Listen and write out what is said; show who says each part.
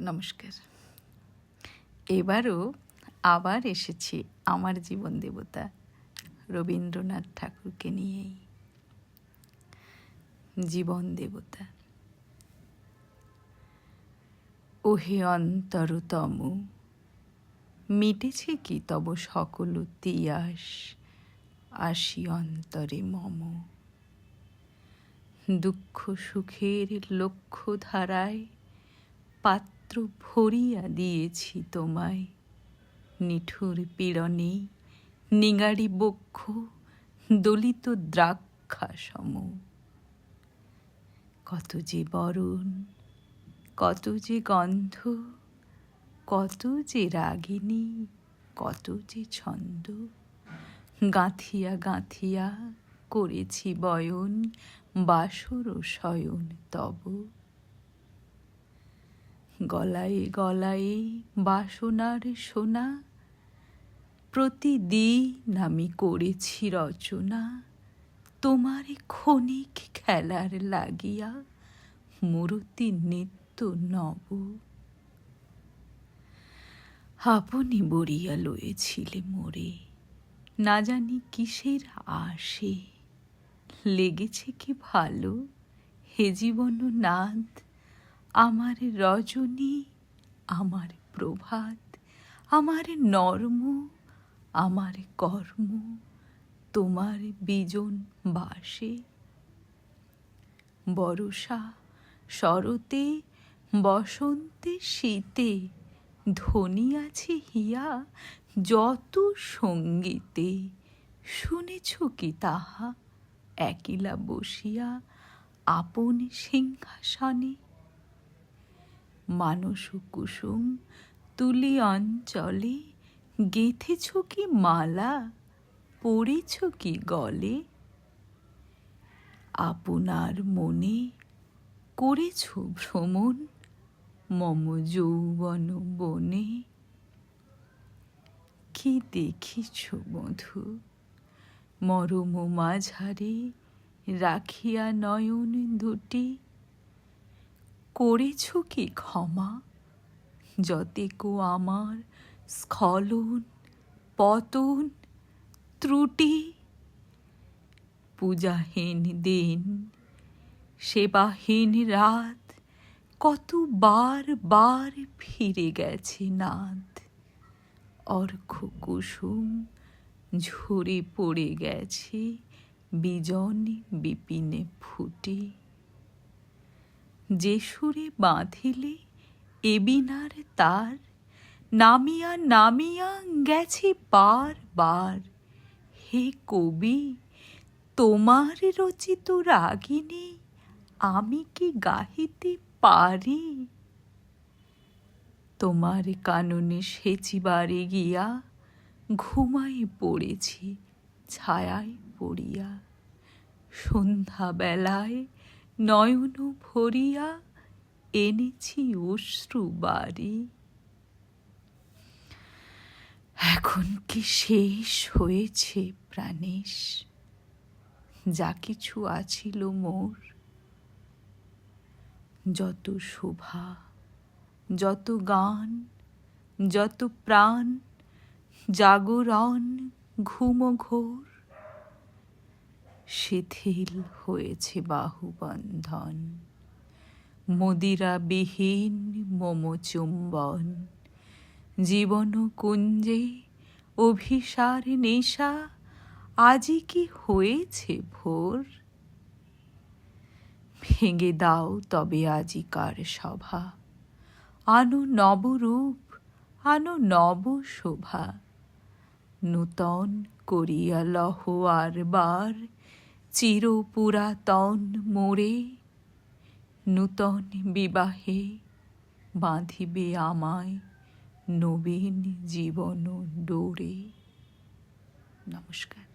Speaker 1: নমস্কার। এবারও আবার এসেছি আমার জীবন দেবতা রবীন্দ্রনাথ ঠাকুরকে নিয়েই। জীবন দেবতা। ওহে অন্তরতম, মিটেছে কি তব সকল তিয়াস? আসি অন্তরে মম। দুঃখ সুখের লক্ষ্য ধারায় পাত্র ভরিয়া দিয়েছি তোমায়। নিঠুর পীড়নে নিগাড়ি বক্ষ, দলিত দ্রাক্ষা সম কত যে বরণ, কত যে গন্ধ, কত যে রাগিনী, কত যে ছন্দ। গাঁথিয়া গাঁথিয়া করেছি বয়ন, বাসর শয়ন তব। গলায় গলায় বাসনার সোনা, প্রতিদিন আমি করেছি রচনা, তোমার ক্ষণিক খেলার লাগিয়া মূর্তি নিত্য নব। আপনি বরিয়া লয়েছিলে মোরে, না জানি কিসের আসে লেগেছে কি ভালো, হে জীবন নাদ আমার রজনী, আমার প্রভাত, আমার নর্ম, আমার কর্ম, তোমার বিজন বাসে। বরষা শরতে, বসন্তে শীতে ধ্বনি আছে হিয়া যত সঙ্গীতে। শুনেছ কি তাহা? একিলা বসিয়া আপন সিংহাসনে মানস কুসুম, তুলি অঞ্চলে গেঁথেছ কি মালা, পড়েছ কি গলে? আপনার মনে করেছ ভ্রমণ, মম যৌবন বনে? কি দেখিছ মধু, মরম মাঝারে রাখিয়া নয়ন দুটি? করেছ কি ক্ষমা? যতেকো আমার স্খলন, পতন, ত্রুটি, পূজাহীন দিন, সেবাহীন রাত কত বার বার ফিরে গেছে নাদ অর্ঘ কুসুম ঝরে পড়ে গেছে, বিজন বিপিনে ফুটে। যে সুরে বাঁধিলে এবিনার তার, নামিয়া নামিয়া গেছি বার বার। হে কবি, তোমার রচিত রাগিনী আমি কি গাহিতে পারি? তোমার কাননে সেচিবারে গিয়া ঘুমাই পড়েছি, ছায়ায় পড়িয়া। সন্ধ্যাবেলায় নয়ন ভরিয়া এনেছি অশ্রু বাড়ি। এখন কি শেষ হয়েছে প্রাণেশ? যা কিছু আছিল মোর। যত শোভা, যত গান, যত প্রাণ, জাগরণ ঘুম ঘোর শিথিল হয়েছে বাহুবন্ধন। মদিরাবিহীন মম চুম্বন। জীবন কুঞ্জে অভিসার নেশা আজই কি হয়েছে ভোর? ভেঙে দাও তবে আজিকার সভা। আনো নবরূপ, আনো নব শোভা। নূতন করিয়া লহ আর বার চির পুরাতন মোরে নূতন বিবাহে বাঁধিবে আমায় নবীন জীবন ডোরে। নমস্কার।